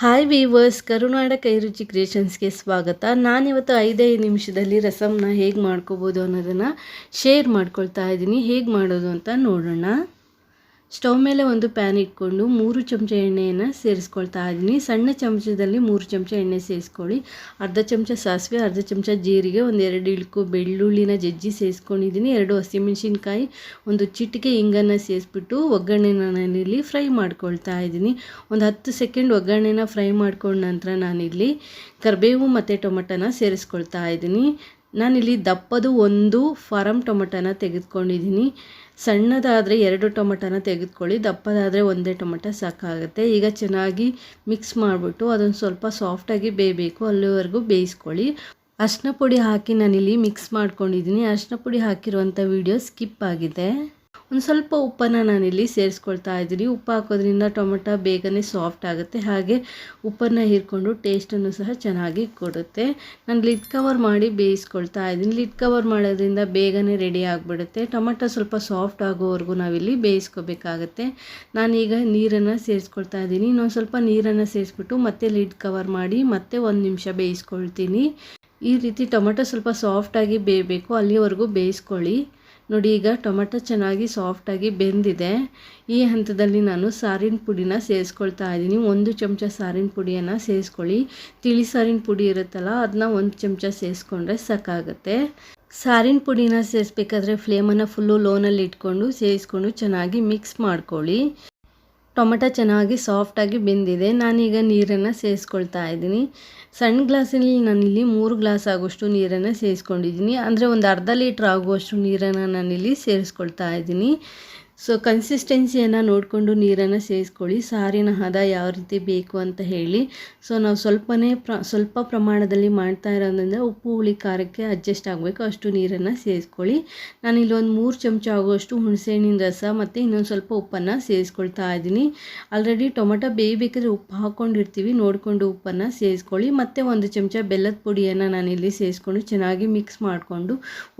Hi viewers ಕರುನಾಡ ಕೈರುಚಿ ಕ್ರಿಯೇಷನ್ಸ್ಗೆ ಸ್ವಾಗತ. ನಾನಿವತ್ತು ಐದೈದು ನಿಮಿಷದಲ್ಲಿ ರಸಮ್ನ ಹೇಗೆ ಮಾಡ್ಕೋಬೋದು ಅನ್ನೋದನ್ನು ಶೇರ್ ಮಾಡ್ಕೊಳ್ತಾ ಇದ್ದೀನಿ. ಹೇಗೆ ಮಾಡೋದು ಅಂತ ನೋಡೋಣ. ಸ್ಟವ್ ಮೇಲೆ ಒಂದು ಪ್ಯಾನ್ ಇಟ್ಕೊಂಡು ಮೂರು ಚಮಚ ಎಣ್ಣೆಯನ್ನು ಸೇರಿಸ್ಕೊಳ್ತಾ ಇದ್ದೀನಿ. ಸಣ್ಣ ಚಮಚದಲ್ಲಿ ಮೂರು ಚಮಚ ಎಣ್ಣೆ ಸೇರಿಸ್ಕೊಳ್ಳಿ. ಅರ್ಧ ಚಮಚ ಸಾಸಿವೆ, ಅರ್ಧ ಚಮಚ ಜೀರಿಗೆ, ಒಂದು ಎರಡು ಇಳ್ಕು ಬೆಳ್ಳುಳ್ಳಿನ ಜಜ್ಜಿ ಸೇರಿಸ್ಕೊಂಡಿದ್ದೀನಿ. ಎರಡು ಹಸಿಮೆಣಸಿನ್ಕಾಯಿ, ಒಂದು ಚಿಟಿಕೆ ಹಿಂಗನ್ನು ಸೇರಿಸ್ಬಿಟ್ಟು ಒಗ್ಗರಣೆನ ನಾನಿಲ್ಲಿ ಫ್ರೈ ಮಾಡ್ಕೊಳ್ತಾ ಇದ್ದೀನಿ. ಒಂದು ಹತ್ತು ಸೆಕೆಂಡ್ ಒಗ್ಗರಣೆನ ಫ್ರೈ ಮಾಡ್ಕೊಂಡ ನಂತರ ನಾನಿಲ್ಲಿ ಕರಿಬೇವು ಮತ್ತು ಟೊಮೆಟೊನ ಸೇರಿಸ್ಕೊಳ್ತಾ ಇದ್ದೀನಿ. ನಾನಿಲ್ಲಿ ದಪ್ಪದು ಒಂದು ಫಾರಮ್ ಟೊಮಟೊನ ತೆಗೆದುಕೊಂಡಿದ್ದೀನಿ. ಸಣ್ಣದಾದರೆ ಎರಡು ಟೊಮಟೊನ ತೆಗೆದುಕೊಳ್ಳಿ, ದಪ್ಪದಾದರೆ ಒಂದೇ ಟೊಮೆಟೊ ಸಾಕಾಗುತ್ತೆ. ಈಗ ಚೆನ್ನಾಗಿ ಮಿಕ್ಸ್ ಮಾಡಿಬಿಟ್ಟು ಅದೊಂದು ಸ್ವಲ್ಪ ಸಾಫ್ಟಾಗಿ ಬೇಯಬೇಕು, ಅಲ್ಲಿವರೆಗೂ ಬೇಯಿಸ್ಕೊಳ್ಳಿ. ಅರ್ಶಿನ ಪುಡಿ ಹಾಕಿ ನಾನಿಲ್ಲಿ ಮಿಕ್ಸ್ ಮಾಡ್ಕೊಂಡಿದ್ದೀನಿ. ಅರ್ಶಿನ ಪುಡಿ ಹಾಕಿರುವಂಥ ವೀಡಿಯೋ ಸ್ಕಿಪ್ ಆಗಿದೆ. ಒಂದು ಸ್ವಲ್ಪ ಉಪ್ಪನ್ನು ನಾನಿಲ್ಲಿ ಸೇರಿಸ್ಕೊಳ್ತಾ ಇದ್ದೀನಿ. ಉಪ್ಪು ಹಾಕೋದ್ರಿಂದ ಟೊಮೆಟೊ ಬೇಗನೆ ಸಾಫ್ಟ್ ಆಗುತ್ತೆ. ಹಾಗೆ ಉಪ್ಪನ್ನು ಹೀರ್ಕೊಂಡು ಟೇಸ್ಟನ್ನು ಸಹ ಚೆನ್ನಾಗಿ ಕೊಡುತ್ತೆ. ನಾನು ಲಿಡ್ ಕವರ್ ಮಾಡಿ ಬೇಯಿಸ್ಕೊಳ್ತಾ ಇದ್ದೀನಿ. ಲಿಡ್ ಕವರ್ ಮಾಡೋದ್ರಿಂದ ಬೇಗನೆ ರೆಡಿ ಆಗಿಬಿಡುತ್ತೆ. ಟೊಮೆಟೊ ಸ್ವಲ್ಪ ಸಾಫ್ಟ್ ಆಗೋವರೆಗೂ ನಾವಿಲ್ಲಿ ಬೇಯಿಸ್ಕೋಬೇಕಾಗತ್ತೆ. ನಾನೀಗ ನೀರನ್ನು ಸೇರಿಸ್ಕೊಳ್ತಾ ಇದ್ದೀನಿ. ಇನ್ನೊಂದು ಸ್ವಲ್ಪ ನೀರನ್ನು ಸೇರಿಸ್ಬಿಟ್ಟು ಮತ್ತೆ ಲಿಡ್ ಕವರ್ ಮಾಡಿ ಮತ್ತೆ ಒಂದು ನಿಮಿಷ ಬೇಯಿಸ್ಕೊಳ್ತೀನಿ. ಈ ರೀತಿ ಟೊಮೆಟೊ ಸ್ವಲ್ಪ ಸಾಫ್ಟಾಗಿ ಬೇಯಬೇಕು. ಅಲ್ಲಿವರೆಗೂ ಬೇಯಿಸ್ಕೊಳ್ಳಿ. ನೋಡಿ, ಈಗ ಟೊಮೆಟೊ ಚೆನ್ನಾಗಿ ಸಾಫ್ಟಾಗಿ ಬೆಂದಿದೆ. ಈ ಹಂತದಲ್ಲಿ ನಾನು ಸಾರಿನ ಪುಡಿನ ಸೇರಿಸ್ಕೊಳ್ತಾ ಇದ್ದೀನಿ. ಒಂದು ಚಮಚ ಸಾರಿನ ಪುಡಿಯನ್ನು ಸೇರಿಸ್ಕೊಳ್ಳಿ. ತಿಳಿ ಸಾರಿನ ಪುಡಿ ಇರುತ್ತಲ್ಲ ಅದನ್ನ ಒಂದು ಚಮಚ ಸೇರಿಸ್ಕೊಂಡ್ರೆ ಸಾಕಾಗುತ್ತೆ. ಸಾರಿನ ಪುಡಿನ ಸೇರಿಸ್ಬೇಕಾದ್ರೆ ಫ್ಲೇಮನ್ನು ಫುಲ್ಲು ಲೋನಲ್ಲಿ ಇಟ್ಕೊಂಡು ಸೇರಿಸ್ಕೊಂಡು ಚೆನ್ನಾಗಿ ಮಿಕ್ಸ್ ಮಾಡ್ಕೊಳ್ಳಿ. ಟೊಮೆಟೊ ಚೆನ್ನಾಗಿ ಸಾಫ್ಟಾಗಿ ಬೆಂದಿದೆ. ನಾನೀಗ ನೀರನ್ನು ಸೇರಿಸ್ಕೊಳ್ತಾ ಇದ್ದೀನಿ. ಸಣ್ಣ ಗ್ಲಾಸಲ್ಲಿ ನಾನಿಲ್ಲಿ ಮೂರು ಗ್ಲಾಸ್ ಆಗುವಷ್ಟು ನೀರನ್ನು ಸೇರಿಸ್ಕೊಂಡಿದ್ದೀನಿ ಅಂದರೆ ಒಂದು ಅರ್ಧ ಲೀಟ್ರ್ ಆಗುವಷ್ಟು ನೀರನ್ನು ನಾನಿಲ್ಲಿ ಸೇರಿಸ್ಕೊಳ್ತಾ ಇದ್ದೀನಿ. ಸೊ ಕನ್ಸಿಸ್ಟೆನ್ಸಿಯನ್ನು ನೋಡಿಕೊಂಡು ನೀರನ್ನು ಸೇರಿಸ್ಕೊಳ್ಳಿ ಸಾರಿನ ಹದ ಯಾವ ರೀತಿ ಬೇಕು ಅಂತ ಹೇಳಿ. ಸೊ ನಾವು ಸ್ವಲ್ಪನೇ ಪ್ರ, ಸ್ವಲ್ಪ ಪ್ರಮಾಣದಲ್ಲಿ ಮಾಡ್ತಾ ಇರೋದ್ರಿಂದ ಉಪ್ಪು, ಹುಳಿ, ಖಾರಕ್ಕೆ ಅಡ್ಜಸ್ಟ್ ಆಗಬೇಕು. ಅಷ್ಟು ನೀರನ್ನು ಸೇರಿಸ್ಕೊಳ್ಳಿ ನಾನು ಒಂದು ಮೂರು ಚಮಚ ಆಗುವಷ್ಟು ಹುಣಸೆಹಣ್ಣಿನ ರಸ ಮತ್ತು ಇನ್ನೊಂದು ಸ್ವಲ್ಪ ಉಪ್ಪನ್ನು ಸೇರಿಸ್ಕೊಳ್ತಾ ಇದ್ದೀನಿ. ಆಲ್ರೆಡಿ ಟೊಮೆಟೊ ಬೇಯಬೇಕಾದ್ರೆ ಉಪ್ಪು ಹಾಕ್ಕೊಂಡಿರ್ತೀವಿ ನೋಡಿಕೊಂಡು ಉಪ್ಪನ್ನು ಸೇರಿಸ್ಕೊಳ್ಳಿ ಮತ್ತು ಒಂದು ಚಮಚ ಬೆಲ್ಲದ ಪುಡಿಯನ್ನು ನಾನಿಲ್ಲಿ ಸೇರಿಸ್ಕೊಂಡು ಚೆನ್ನಾಗಿ ಮಿಕ್ಸ್ ಮಾಡಿಕೊಂಡು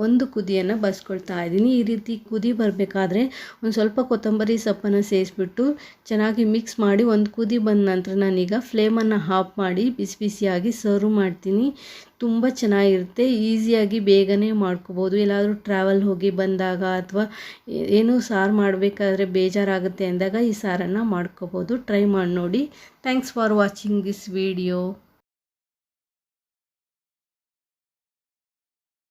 ಒಂದು ಕುದಿಯನ್ನು ಬಸ್ಕೊಳ್ತಾ ಇದ್ದೀನಿ. ಈ ರೀತಿ ಕುದಿ ಬರಬೇಕಾದ್ರೆ ಒಂದು ಸ್ವಲ್ಪ ಕೊತ್ತಂಬರಿ ಸೊಪ್ಪನ್ನು ಸೇರಿಸ್ಬಿಟ್ಟು ಚೆನ್ನಾಗಿ ಮಿಕ್ಸ್ ಮಾಡಿ ಒಂದು ಕುದಿ ಬಂದ ನಂತರ ನಾನೀಗ ಫ್ಲೇಮನ್ನು ಹಾಫ್ ಮಾಡಿ ಬಿಸಿ ಬಿಸಿಯಾಗಿ ಸರ್ವ್ ಮಾಡ್ತೀನಿ. ತುಂಬ ಚೆನ್ನಾಗಿರುತ್ತೆ. ಈಸಿಯಾಗಿ ಬೇಗನೆ ಮಾಡ್ಕೋಬೋದು. ಎಲ್ಲಾದರೂ ಟ್ರಾವೆಲ್ ಹೋಗಿ ಬಂದಾಗ ಅಥವಾ ಏನೂ ಸಾರು ಮಾಡಬೇಕಾದ್ರೆ ಬೇಜಾರಾಗುತ್ತೆ ಅಂದಾಗ ಈ ಸಾರನ್ನು ಮಾಡ್ಕೋಬೋದು. ಟ್ರೈ ಮಾಡಿ ನೋಡಿ. Thanks for watching this video